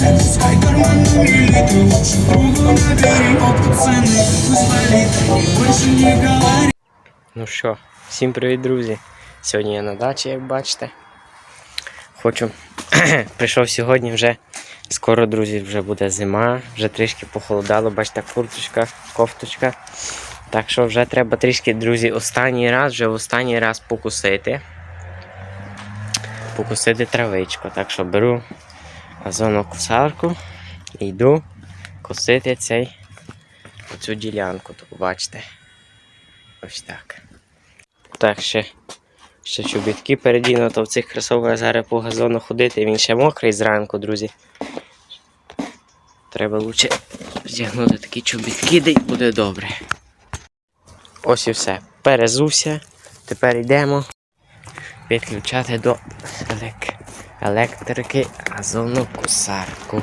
Не пускай карманную литу Шутругу набери опыт цены Взвали и больше Ну що, всім привіт, друзі! Сьогодні я на дачі, як бачите. Хочу. Прийшов сьогодні вже. Скоро, друзі, вже буде зима, вже трішки похолодало, бачите, курточка, кофточка. Так що вже треба трішки, друзі, останній раз, вже останній раз покусити. Покусити травичку. Так що беру газонокосарку і йду косити цей, оцю ділянку, то бачите. Ось так. Так, ще, ще чобітки передіну, то в цих кросовках зараз по газону ходити. Він ще мокрий зранку, друзі. Треба лучше вдягнути такі чобітки, де й буде добре. Ось і все. Перезувся. Тепер йдемо підключати до елек... електрики газонну косарку.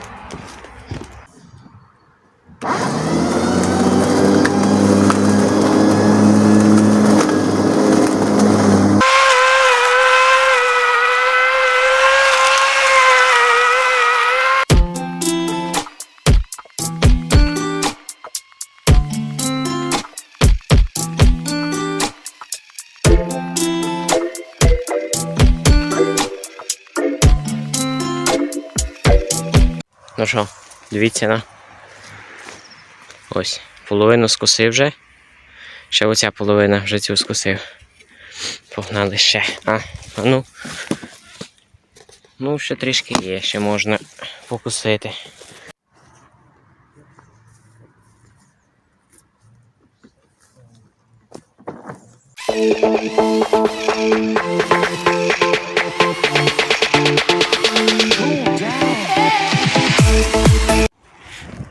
Ну що, дивіться на. Ось, половину скосив вже. Ще оця половина вже цю скосив. Погнали ще. А, а ну. Ну, ще трішки є, ще можна покусити.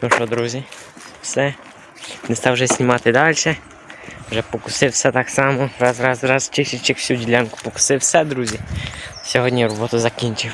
Ну що, друзі, все. Не став вже знімати далі. Вже покусив все так само. Раз, раз, раз, чик-чик-чик, всю ділянку покусив все, друзі. Сьогодні роботу закінчив.